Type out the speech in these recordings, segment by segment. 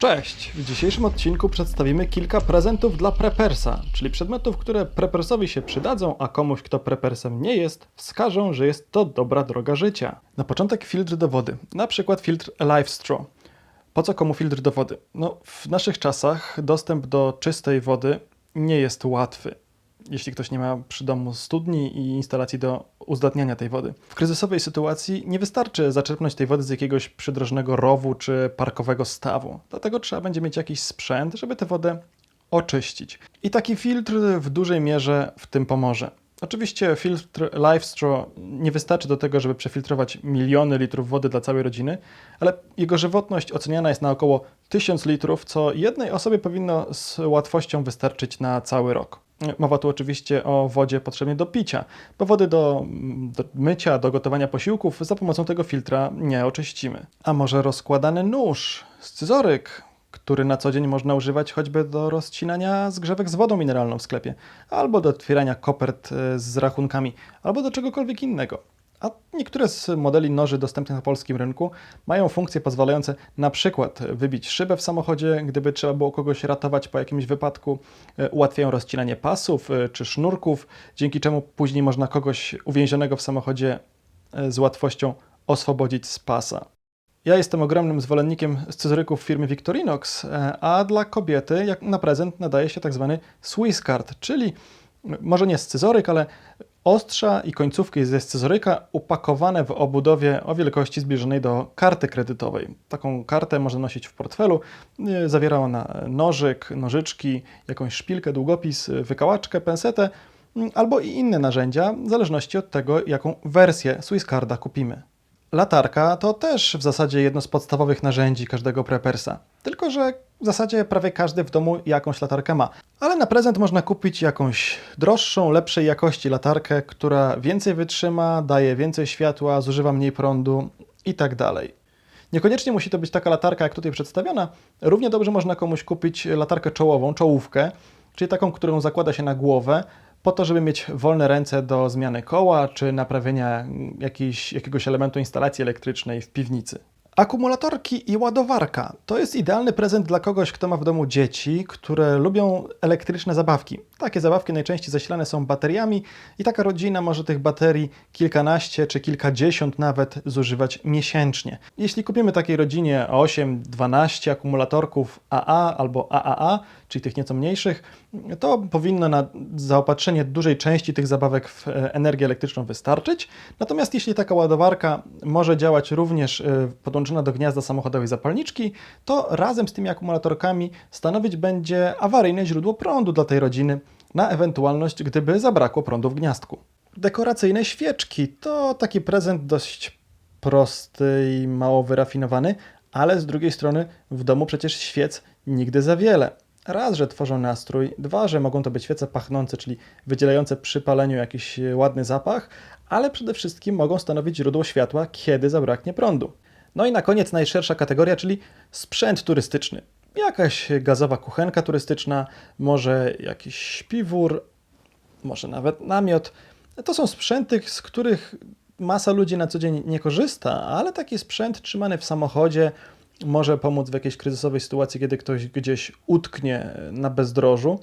Cześć! W dzisiejszym odcinku przedstawimy kilka prezentów dla prepersa, czyli przedmiotów, które prepersowi się przydadzą, a komuś, kto prepersem nie jest, wskażą, że jest to dobra droga życia. Na początek filtr do wody, na przykład filtr Life Straw. Po co komu filtr do wody? No, w naszych czasach dostęp do czystej wody nie jest łatwy. Jeśli ktoś nie ma przy domu studni i instalacji do uzdatniania tej wody. W kryzysowej sytuacji nie wystarczy zaczerpnąć tej wody z jakiegoś przydrożnego rowu czy parkowego stawu. Dlatego trzeba będzie mieć jakiś sprzęt, żeby tę wodę oczyścić. I taki filtr w dużej mierze w tym pomoże. Oczywiście filtr LifeStraw nie wystarczy do tego, żeby przefiltrować miliony litrów wody dla całej rodziny, ale jego żywotność oceniana jest na około 1000 litrów, co jednej osobie powinno z łatwością wystarczyć na cały rok. Mowa tu oczywiście o wodzie potrzebnej do picia, bo wody do, do mycia, do gotowania posiłków za pomocą tego filtra nie oczyścimy. A może rozkładany nóż, scyzoryk, który na co dzień można używać choćby do rozcinania zgrzewek z wodą mineralną w sklepie, albo do otwierania kopert e, z rachunkami, albo do czegokolwiek innego. A niektóre z modeli noży dostępnych na polskim rynku mają funkcje pozwalające na przykład wybić szybę w samochodzie, gdyby trzeba było kogoś ratować po jakimś wypadku, e, ułatwiają rozcinanie pasów e, czy sznurków, dzięki czemu później można kogoś uwięzionego w samochodzie e, z łatwością oswobodzić z pasa. Ja jestem ogromnym zwolennikiem scyzoryków firmy Victorinox, a dla kobiety jak na prezent nadaje się tak zwany Swiss Card, czyli może nie scyzoryk, ale ostrza i końcówki ze scyzoryka upakowane w obudowie o wielkości zbliżonej do karty kredytowej. Taką kartę można nosić w portfelu. Zawiera ona nożyk, nożyczki, jakąś szpilkę, długopis, wykałaczkę, pensetę m, albo i inne narzędzia, w zależności od tego, jaką wersję Swiss Carda kupimy. Latarka to też w zasadzie jedno z podstawowych narzędzi każdego prepersa. Tylko, że w zasadzie prawie każdy w domu jakąś latarkę ma. Ale na prezent można kupić jakąś droższą, lepszej jakości latarkę, która więcej wytrzyma, daje więcej światła, zużywa mniej prądu i tak dalej. Niekoniecznie musi to być taka latarka, jak tutaj przedstawiona. Równie dobrze można komuś kupić latarkę czołową, czołówkę, czyli taką, którą zakłada się na głowę, po to, żeby mieć wolne ręce do zmiany koła czy naprawienia jakiejś, jakiegoś elementu instalacji elektrycznej w piwnicy. Akumulatorki i ładowarka to jest idealny prezent dla kogoś, kto ma w domu dzieci, które lubią elektryczne zabawki. Takie zabawki najczęściej zasilane są bateriami i taka rodzina może tych baterii kilkanaście czy kilkadziesiąt nawet zużywać miesięcznie. Jeśli kupimy takiej rodzinie 8-12 akumulatorków AA albo AAA, czyli tych nieco mniejszych, to powinno na zaopatrzenie dużej części tych zabawek w e, energię elektryczną wystarczyć. Natomiast jeśli taka ładowarka może działać również e, podłączona do gniazda samochodowej zapalniczki, to razem z tymi akumulatorkami stanowić będzie awaryjne źródło prądu dla tej rodziny na ewentualność, gdyby zabrakło prądu w gniazdku. Dekoracyjne świeczki to taki prezent dość prosty i mało wyrafinowany, ale z drugiej strony w domu przecież świec nigdy za wiele. Raz, że tworzą nastrój, dwa, że mogą to być świece pachnące, czyli wydzielające przy paleniu jakiś ładny zapach, ale przede wszystkim mogą stanowić źródło światła, kiedy zabraknie prądu. No i na koniec najszersza kategoria, czyli sprzęt turystyczny. Jakaś gazowa kuchenka turystyczna, może jakiś śpiwór, może nawet namiot. To są sprzęty, z których masa ludzi na co dzień nie korzysta, ale taki sprzęt trzymany w samochodzie może pomóc w jakiejś kryzysowej sytuacji, kiedy ktoś gdzieś utknie na bezdrożu.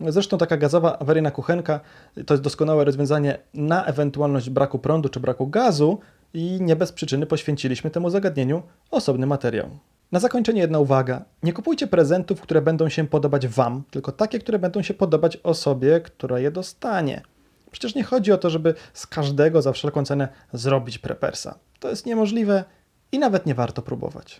Zresztą taka gazowa awaryjna kuchenka to jest doskonałe rozwiązanie na ewentualność braku prądu czy braku gazu i nie bez przyczyny poświęciliśmy temu zagadnieniu osobny materiał. Na zakończenie jedna uwaga. Nie kupujcie prezentów, które będą się podobać Wam, tylko takie, które będą się podobać osobie, która je dostanie. Przecież nie chodzi o to, żeby z każdego za wszelką cenę zrobić prepersa. To jest niemożliwe i nawet nie warto próbować.